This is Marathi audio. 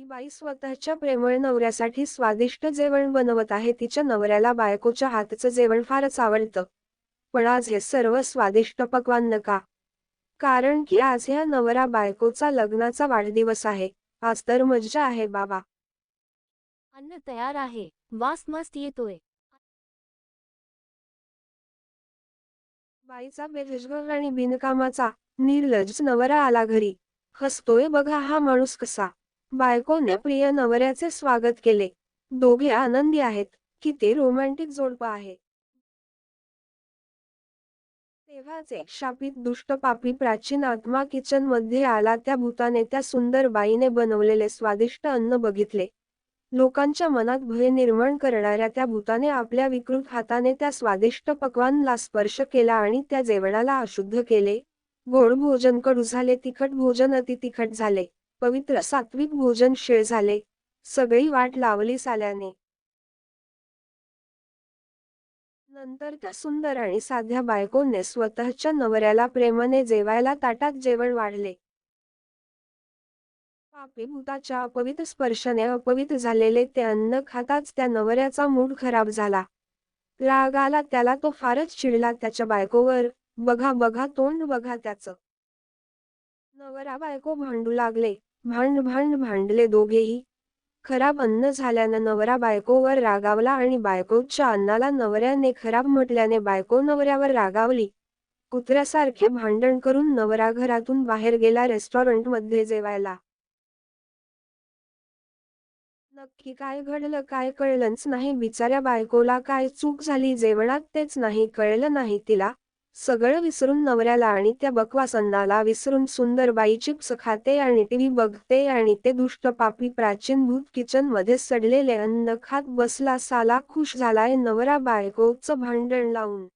ही बाई स्वतःच्या प्रेमळ नवऱ्यासाठी स्वादिष्ट जेवण बनवत आहे. तिच्या नवऱ्याला बायकोच्या हातचं जेवण फारच आवडतं. पण आज हे सर्व स्वादिष्ट पक्वान नका कारण की आज ह्या नवरा बायकोचा लग्नाचा वाढदिवस आहे. आज तर मज्जा आहे बाबा. अन्न तयार आहे. वास मस्त येतोय. बाईचा बेरोजगार आणि बिनकामाचा निर्लज्ज नवरा आला घरी. हसतोय बघा हा माणूस कसा. बायकोने प्रिय नवऱ्याचे स्वागत केले. दोघे आनंदी आहेत किती रोमॅन्टिक जोडपं आहे. तेव्हाच एक शापित दुष्ट पापी प्राचीन आत्मा किचनमध्ये आला. त्या भूताने त्या सुंदर बाईने बनवलेले स्वादिष्ट अन्न बघितले. लोकांच्या मनात भय निर्माण करणाऱ्या त्या भूताने आपल्या विकृत हाताने त्या स्वादिष्ट पक्वानला स्पर्श केला आणि त्या जेवणाला अशुद्ध केले. गोड भोजन कडू झाले तिखट भोजन अति तिखट झाले. पवित्र सात्विक भोजन शेळ झाले. सगळी वाट लावली साल्याने नंतर त्या सुंदर आणि साध्या बायकोने स्वतःच्या नवऱ्याला प्रेमाने जेवायला ताटात जेवण वाढले. पापी भूताच्या अपवित्र स्पर्शाने अपवित्र झालेले ते अन्न खाताच त्या नवऱ्याचा मूड खराब झाला. राग आला त्याला तो फारच चिडला त्याच्या बायकोवर बघा बघा तोंड बघा त्याचं. नवरा बायको भांडू लागले. भांड भांड भांडले दोघेही. खराब अन्न झाल्यानं नवरा बायकोवर रागावला आणि बायकोच्या अन्नाला नवऱ्याने खराब म्हटल्याने बायको नवऱ्यावर रागावली. कुत्र्यासारखे भांडण करून नवरा घरातून बाहेर गेला रेस्टॉरंटमध्ये जेवायला. नक्की काय घडलं काय कळलंच नाही. बिचाऱ्या बायकोला काय चूक झाली जेवणात तेच नाही कळलं नाही तिला. सगळं विसरून नवऱ्याला आणि त्या बकवास अन्नाला विसरून सुंदर बाई चिप्स खाते आणि टीव्ही बघते आणि ते दुष्ट पापी प्राचीन भूत किचनमध्ये सडलेले अन्न खात बसला साला खुश झालाय नवरा बायकोचं भांडण लावून.